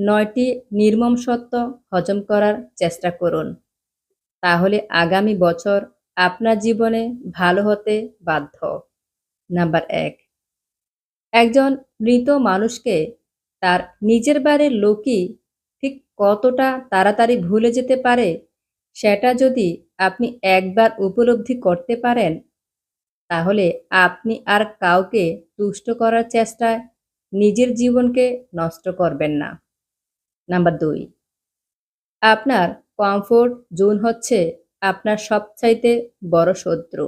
নয়টি নির্মম সত্য হজম করার চেষ্টা করুন। তাহলে আগামী বছর আপনার জীবনে ভালো হতে বাধ্য। নাম্বার এক, একজন মৃত মানুষকে তার নিজের বাড়ির লোকই ঠিক কতটা তাড়াতাড়ি ভুলে যেতে পারে, সেটা যদি আপনি একবার উপলব্ধি করতে পারেন, তাহলে আপনি আর কাউকে তুষ্ট করার চেষ্টায় নিজের জীবনকে নষ্ট করবেন না। নাম্বার দুই। আপনার কমফোর্ট জোন হচ্ছে আপনার সবচাইতে বড় শত্রু।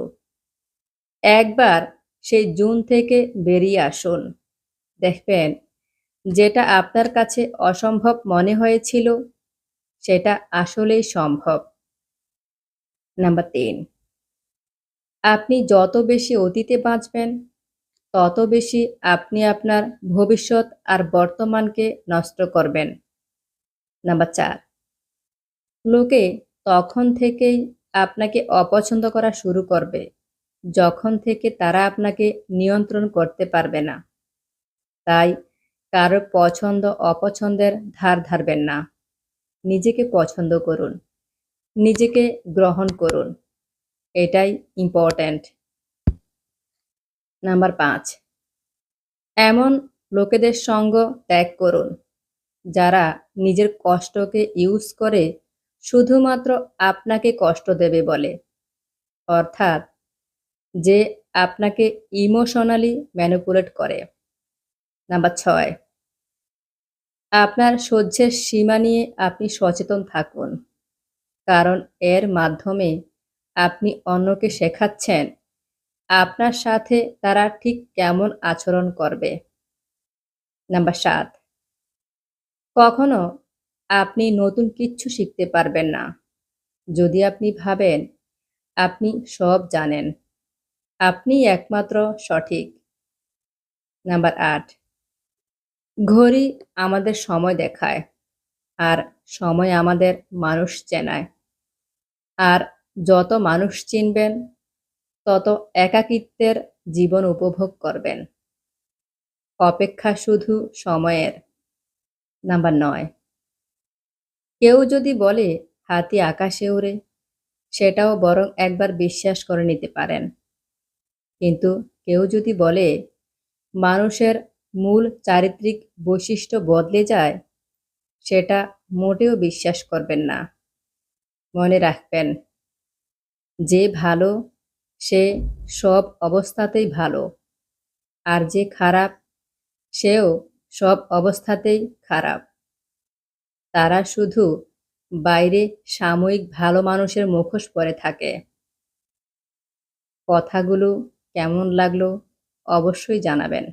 একবার সেই জুন থেকে বেরিয়ে আসুন। দেখবেন যেটা আপনার কাছে অসম্ভব মনে হয়েছিল, সেটা আসলেই সম্ভব। নাম্বার তিন। আপনি যত বেশি অতীতে বাঁচবেন, তত বেশি আপনি আপনার ভবিষ্যৎ আর বর্তমানকে নষ্ট করবেন। নাম্বার চার। লোকে তখন থেকেই আপনাকে অপছন্দ করা শুরু করবে, যখন থেকে তারা আপনাকে নিয়ন্ত্রণ করতে পারবে না। তাই কারও পছন্দ অপছন্দের ধার ধারবেন না। নিজেকে পছন্দ করুন, নিজেকে গ্রহণ করুন, এটাই ইম্পর্ট্যান্ট নাম্বার পাঁচ, এমন লোকেদের সঙ্গ ত্যাগ করুন যারা নিজের কষ্টকে ইউজ করে শুধুমাত্র আপনাকে কষ্ট দেবে বলে। অর্থাৎ যে আপনাকে ইমোশনালি ম্যানুপুলেট করে। নাম্বার ছয়, আপনার সহ্যের সীমা নিয়ে আপনি সচেতন থাকুন। কারণ এর মাধ্যমে আপনি অন্যকে শেখাচ্ছেন, আপনার সাথে তারা ঠিক কেমন আচরণ করবে। নাম্বার সাত কখনো আপনি নতুন কিচ্ছু শিখতে পারবেন না। যদি আপনি ভাবেন, আপনি সব জানেন। আপনি একমাত্র সঠিক। নাম্বার আট, ঘড়ি আমাদের সময় দেখায় আর সময় আমাদের মানুষ চেনায়। আর যত মানুষ চিনবেন, তত একাকিত্বের জীবন উপভোগ করবেন। অপেক্ষা শুধু সময়ের। নাম্বার নয়। কেউ যদি বলে, হাতি আকাশে উড়ে সেটাও বরং একবার বিশ্বাস করে নিতে পারেন। কিন্তু কেউ যদি বলে, মানুষের মূল চারিত্রিক বৈশিষ্ট্য বদলে যায় সেটা মোটেও বিশ্বাস করবেন না। মনে রাখবেন, যে ভালো, সে সব অবস্থাতেই ভালো, আর যে খারাপ, সেও সব অবস্থাতেই খারাপ। তারা শুধু বাইরে সাময়িক ভালো মানুষের মুখোশ পরে থাকে। কথাগুলো কেমন লাগল অবশ্যই জানাবেন।